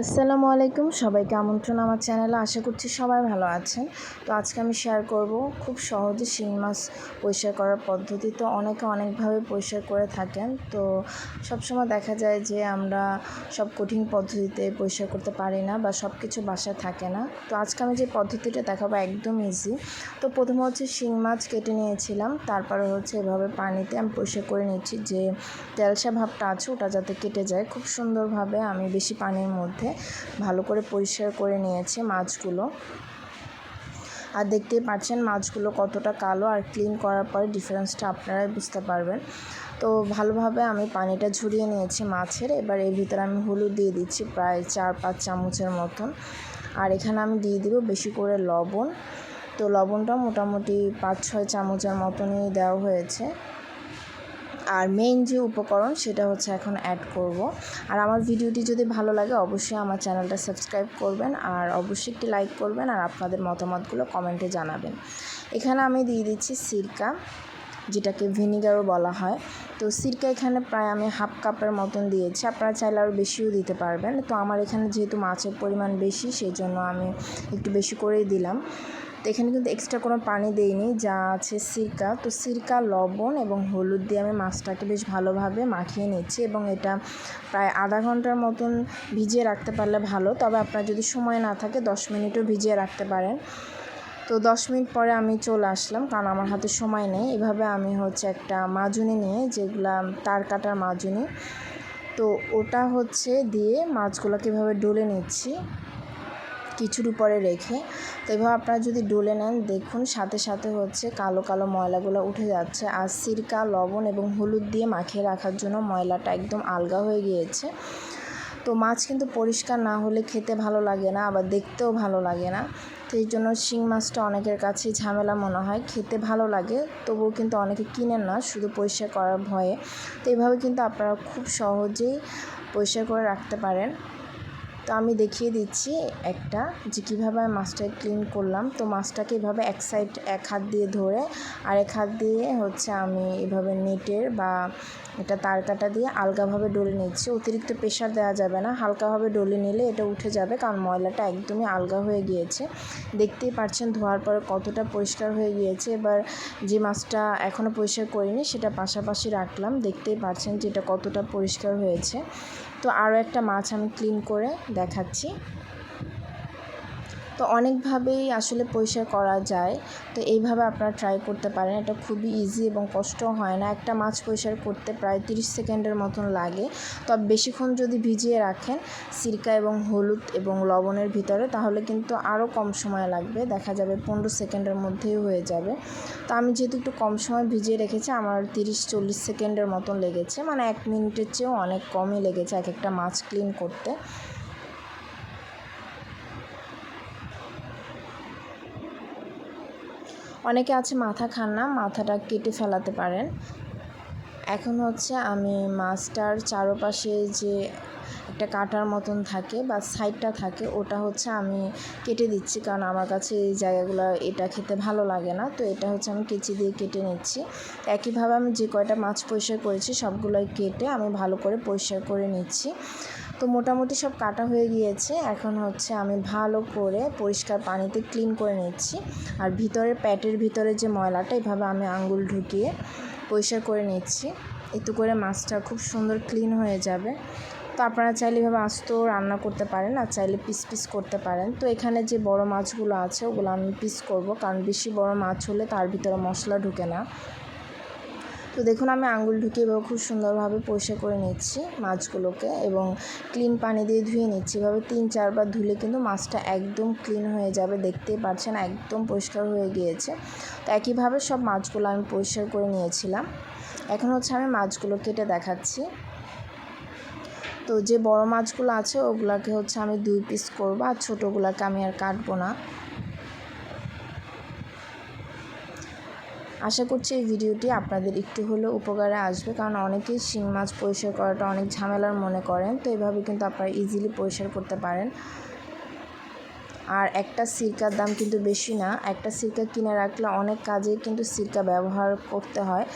আসসালামু আলাইকুম। সবাইকে আমন্ত্রণ আমার চ্যানেলে। আশা করছি সবাই ভালো আছেন। তো আজকে আমি শেয়ার করব খুব সহজে শিং মাছ পরিষ্কার করার পদ্ধতি। তো অনেকে অনেকভাবে পরিষ্কার করে থাকেন। তো সবসময় দেখা যায় যে আমরা সব কঠিন পদ্ধতিতে পরিষ্কার করতে পারি না বা সব কিছু বাসায় থাকে না। তো আজকে আমি যে পদ্ধতিটা দেখাবো একদম ইজি তো প্রথমে হচ্ছে শিং মাছ কেটে নিয়েছিলাম। তারপরে হচ্ছে এভাবে পানিতে আমি পরিষ্কার করে নিচ্ছি যে তেলসা ভাবটা আছে, ওটা যাতে কেটে যায়। খুব সুন্দরভাবে আমি বেশি পানির মধ্যে ভালো করে পরিষ্কার করে নিয়েছি মাছগুলো। আর দেখতেই পাচ্ছেন মাছগুলো কতটা কালো আর ক্লিন করার পরে ডিফারেন্সটা আপনারাই বুঝতে পারবেন। তো ভালোভাবে আমি পানিটা ঝরিয়ে নিয়েছি মাছের। এবার এর ভিতরে আমি হলুদ দিয়ে দিচ্ছি প্রায় চার পাঁচ চামচের মতন। আর এখানে আমি দিয়ে দিব বেশি করে লবণ। তো লবণটা মোটামুটি পাঁচ ছয় চামচের মতনই দেওয়া হয়েছে। আর মেইন যে উপকরণ সেটা হচ্ছে এখন অ্যাড করব। আর আমার ভিডিওটি যদি ভালো লাগে অবশ্যই আমার চ্যানেলটা সাবস্ক্রাইব করবেন আর অবশ্যই একটি লাইক করবেন আর আপনাদের মতামতগুলো কমেন্টে জানাবেন। এখানে আমি দিয়ে দিচ্ছি সিরকা, যেটাকে ভিনিগারও বলা হয়। তো সিরকা এখানে প্রায় আমি হাফ কাপের মতন দিয়েছি। আপনারা চাইলে আরও বেশিও দিতে পারবেন। তো আমার এখানে যেহেতু মাছের পরিমাণ বেশি সেই জন্য আমি একটু বেশি করেই দিলাম। তো এখানে কিন্তু এক্সট্রা কোনো পানি দেইনি, যা আছে সিরকা। তো সিরকা, লবণ এবং হলুদ দিয়ে আমি মাছটাকে বেশ ভালোভাবে মাখিয়ে নিচ্ছি এবং এটা প্রায় আধা ঘণ্টার মতন ভিজিয়ে রাখতে পারলে ভালো। তবে আপনার যদি সময় না থাকে, দশ মিনিটও ভিজিয়ে রাখতে পারেন। তো দশ মিনিট পরে আমি চলে আসলাম, কারণ আমার হাতে সময় নেই। এভাবে আমি হচ্ছে একটা মাজুনি নিয়ে, যেগুলা তার কাটার মাজুনি, তো ওটা হচ্ছে দিয়ে মাছগুলোকে এভাবে ডলে নিচ্ছি। কিছুর উপরে রেখে, তো এভাবে আপনারা যদি ডলে নেন, দেখুন সাথে সাথে হচ্ছে কালো কালো ময়লাগুলো উঠে যাচ্ছে। আর সিরকা, লবণ এবং হলুদ দিয়ে মাখিয়ে রাখার জন্য ময়লাটা একদম আলগা হয়ে গিয়েছে। তো মাছ কিন্তু পরিষ্কার না হলে খেতে ভালো লাগে না, আবার দেখতেও ভালো লাগে না। তো এই জন্য শিং মাছটা অনেকের কাছে ঝামেলা মনে হয়, খেতে ভালো লাগে, তবুও কিন্তু অনেকে কিনেন না, শুধু পরিষ্কার করার ভয়ে। তো এইভাবে কিন্তু আপনারা খুব সহজেই পরিষ্কার করে রাখতে পারেন। তো আমি দেখিয়ে দিচ্ছি একটা যে কীভাবে আমি মাছটা ক্লিন করলাম। তো মাছটাকে এভাবে এক সাইড এক হাত দিয়ে ধরে আর এক হাত দিয়ে হচ্ছে আমি এভাবে নেটের বা এটা তার কাটা দিয়ে আলগাভাবে ডলে নিচ্ছি। অতিরিক্ত প্রেশার দেওয়া যাবে না, হালকাভাবে ডলে নিলে এটা উঠে যাবে কারণ ময়লাটা একদমই আলগা হয়ে গিয়েছে। দেখতেই পাচ্ছেন ধোয়ার পরে কতটা পরিষ্কার হয়ে গিয়েছে। এবার যে মাছটা এখনও পরিষ্কার করিনি সেটা পাশাপাশি রাখলাম। দেখতেই পাচ্ছেন যে এটা কতটা পরিষ্কার হয়েছে। তো আরও একটা মাছ আমি ক্লিন করে দেখাচ্ছি। তো অনেকভাবেই আসলে পরিষ্কার করা যায়। তো এইভাবে আপনারা ট্রাই করতে পারেন। এটা খুবই ইজি এবং কষ্টও হয় না। একটা মাছ পরিষ্কার করতে প্রায় তিরিশ সেকেন্ডের মতন লাগে। তবে বেশিক্ষণ যদি ভিজিয়ে রাখেন সিরকা এবং হলুদ এবং লবণের ভিতরে, তাহলে কিন্তু আরও কম সময় লাগবে। দেখা যাবে পনেরো সেকেন্ডের মধ্যেই হয়ে যাবে। তো আমি যেহেতু একটু কম সময় ভিজিয়ে রেখেছি, আমার তিরিশ চল্লিশ সেকেন্ডের মতন লেগেছে। মানে এক মিনিটের চেয়েও অনেক কমই লেগেছে এক একটা মাছ ক্লিন করতে। অনেকে আছে মাথা খান না, মাথাটা কেটে ফেলাতে পারেন। এখন হচ্ছে আমি মাছটার চারপাশে যে একটা কাটার মতন থাকে বা সাইডটা থাকে, ওটা হচ্ছে আমি কেটে দিচ্ছি। কারণ আমার কাছে এই জায়গাগুলো, এটা খেতে ভালো লাগে না। তো এটা হচ্ছে আমি কেচি দিয়ে কেটে নিচ্ছি। একইভাবে আমি যে কয়টা মাছ পরিষ্কার করেছি, সবগুলোই কেটে আমি ভালো করে পরিষ্কার করে নিচ্ছি। তো মোটামুটি সব কাটা হয়ে গিয়েছে। এখন হচ্ছে আমি ভালো করে পরিষ্কার পানিতে ক্লিন করে নিচ্ছি। আর ভিতরে প্যাটের ভিতরে যে ময়লাটা, এভাবে আমি আঙ্গুল ঢুকিয়ে পরিষ্কার করে নিচ্ছি। একটু করে মাছটা খুব সুন্দর ক্লিন হয়ে যাবে। তো আপনারা চাইলে এভাবে আস্ত রান্না করতে পারেন, আর চাইলে পিস পিস করতে পারেন। তো এখানে যে বড় মাছগুলো আছে, ওগুলো আমি পিস করব। কারণ বেশি বড় মাছ হলে তার ভিতরে মশলা ঢুকে না। তো দেখুন, আমি আঙুল ঢুকিয়ে এবার খুব সুন্দরভাবে পরিষ্কার করে নিচ্ছি মাছগুলোকে এবং ক্লিন পানি দিয়ে ধুয়ে নিচ্ছি। এভাবে তিন, চারবার ধুলে কিন্তু মাছটা একদম ক্লিন হয়ে যাবে। দেখতেই পাচ্ছেন, একদম পরিষ্কার হয়ে গিয়েছে। তো একইভাবে সব মাছগুলো আমি পরিষ্কার করে নিয়েছিলাম। এখন হচ্ছে আমি মাছগুলো কেটে দেখাচ্ছি। তো যে বড় মাছগুলো আছে, ওগুলাকে হচ্ছে আমি দুই পিস করব, আর ছোটোগুলোকে আমি আর কাটবো না। আশা করছি এই ভিডিওটি আপনাদের একটু হলেও উপকারে আসবে, কারণ অনেকেই শিং মাছ পরিষ্কার করাটা অনেক ঝামেলার মনে করেন, তো এভাবে কিন্তু আপনারা ইজিলি পরিষ্কার করতে পারেন। আর একটা সিরকার দাম কিন্তু বেশি না, একটা সিরকা কিনে রাখলে অনেক কাজে কিন্তু সিরকা ব্যবহার করতে হয়,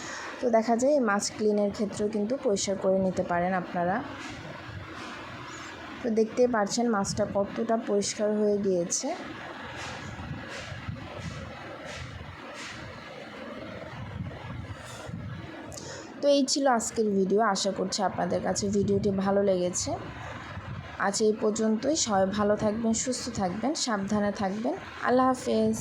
তো দেখা যায় মাছ ক্লিনের ক্ষেত্রেও কিন্তু পরিষ্কার করে নিতে পারেন আপনারা। তো তো দেখতেই পাচ্ছেন মাছটা কতটা পরিষ্কার হয়ে গিয়েছে। তো এই ছিল আজকের ভিডিও। আশা করছি আপনাদের কাছে ভিডিওটি ভালো লেগেছে। আজ এই পর্যন্তই। সবাই ভালো থাকবেন, সুস্থ থাকবেন, সাবধানে থাকবেন। আল্লাহ হাফেজ।